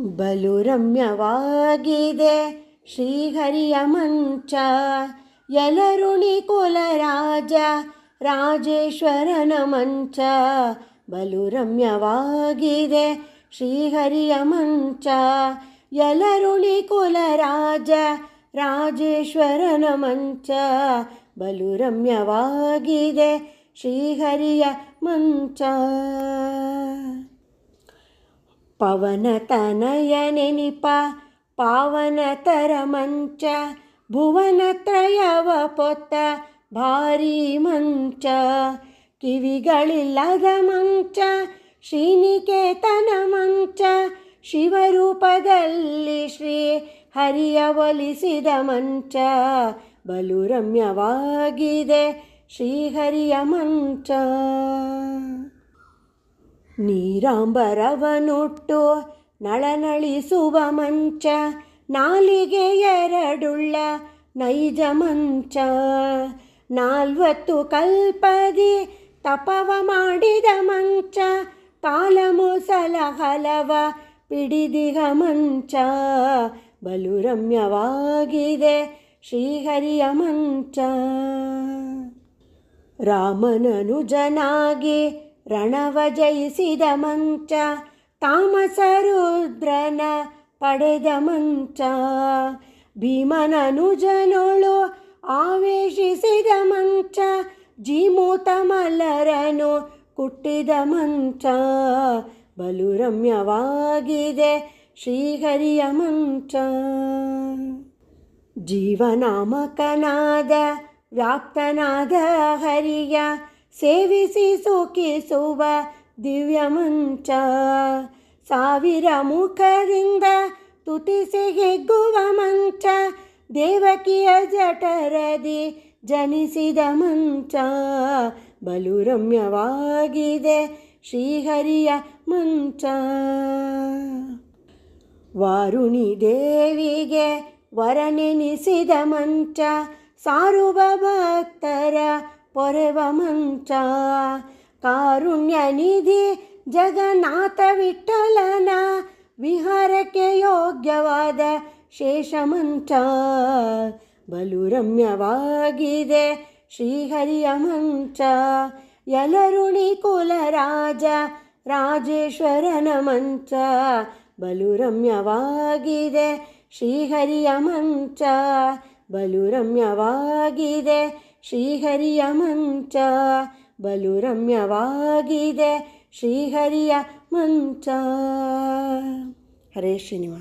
ಬಲು ರಮ್ಯವಾಗಿದೆ ಶ್ರೀಹರಿಯ ಮಂಚ, ಯಲರುಣಿ ಕುಲರಾಜ, ರಾಜೇಶ್ವರನ ಮಂಚ ಬಲು ರಮ್ಯವಾಗಿದೆ ಶ್ರೀಹರಿಯ ಮಂಚ, ಯಲರುಣಿ ಕುಲರಾಜ, ರಾಜೇಶ್ವರನ ಮಂಚ ಬಲು ರಮ್ಯವಾಗಿದೆ ಶ್ರೀಹರಿಯ ಮಂಚ. ಪವನತನಯ ನೆನಿಪ ಪಾವನತರ ಮಂಚ, ಭುವನತ್ರಯವ ಪೊತ್ತ, ಭಾರೀ ಮಂಚ. ಕಿವಿಗಳಿಲ್ಲದ ಮಂಚ, ಶ್ರೀನಿಕೇತನ ಮಂಚ, ಶಿವರೂಪದಲ್ಲಿ ಶ್ರೀ ಹರಿಯ ಒಲಿಸಿದ ಮಂಚ. ಬಲು ರಮ್ಯವಾಗಿದೆ ಶ್ರೀಹರಿಯ ಮಂಚ. ನೀರಾಂಬರವನುಟ್ಟು ನಳನಳಿಸುವ ಮಂಚ, ನಾಲಿಗೆ ಎರಡುಳ್ಳ ನೈಜ ಮಂಚ. ನಾಲ್ವತ್ತು ಕಲ್ಪದಿ ತಪವ ಮಾಡಿದ ಮಂಚ ಕಾಲಮುಸಲ ಹಲವ ಪಿಡಿದಿಗ ಮಂಚ. ಬಲು ರಮ್ಯವಾಗಿದೆ ಶ್ರೀಹರಿಯ ಮಂಚ. ರಾಮನನುಜನಾಗಿ ರಣವ ಜಯಿಸಿದ ಮಂಚ ತಾಮಸರುದ್ರನ ಪಡೆದ ಮಂಚ. ಭೀಮನನುಜನೊಳು ಆವೇಶಿಸಿದ ಮಂಚ, ಜೀಮೂತ ಮಲ್ಲರನು ಕುಟ್ಟಿದ ಮಂಚ. ಬಲು ರಮ್ಯವಾಗಿದೆ ಶ್ರೀಹರಿಯ ಮಂಚ. ಜೀವನಾಮಕನಾದ ವ್ಯಾಪ್ತನಾದ ಹರಿಯ ಸೇವಿಸಿ ಸೂಕಿಸುವ ದಿವ್ಯ ಮಂಚ ಸಾವಿರ ಮುಖದಿಂದ ತುತಿಸಿ ಹಿಗ್ಗುವ ಮಂಚ. ದೇವಕಿಯ ಜಠರದಿ ಜನಿಸಿದ ಮಂಚ. ಬಲು ರಮ್ಯವಾಗಿದೆ ಶ್ರೀಹರಿಯ ಮಂಚ. ವಾರುಣಿ ದೇವಿಗೆ ವರನೆನಿಸಿದ ಮಂಚ. ಸಾರುವ ಭಕ್ತರ ಪೊರೆವ ಮಂಚ. ಕಾರುಣ್ಯ ನಿಧಿ ಜಗನ್ನಾಥ ವಿಠಲನ. ವಿಹಾರಕ್ಕೆ ಯೋಗ್ಯವಾದ ಶೇಷ ಮಂಚ. ಬಲು ರಮ್ಯವಾಗಿದೆ ಶ್ರೀಹರಿಯ ಮಂಚ. ಯಲರುಣಿ ಕುಲರಾಜ ರಾಜೇಶ್ವರನ ಮಂಚ. ಬಲು ರಮ್ಯವಾಗಿದೆ ಶ್ರೀಹರಿಯ ಮಂಚ. ಬಲು ರಮ್ಯವಾಗಿದೆ ಶ್ರೀಹರಿಯ ಮಂಚ ಬಲು ರಮ್ಯವಾಗಿದೆ ಶ್ರೀಹರಿಯ ಮಂಚ ಹರೇ ಶ್ರೀನಿವಾಸ.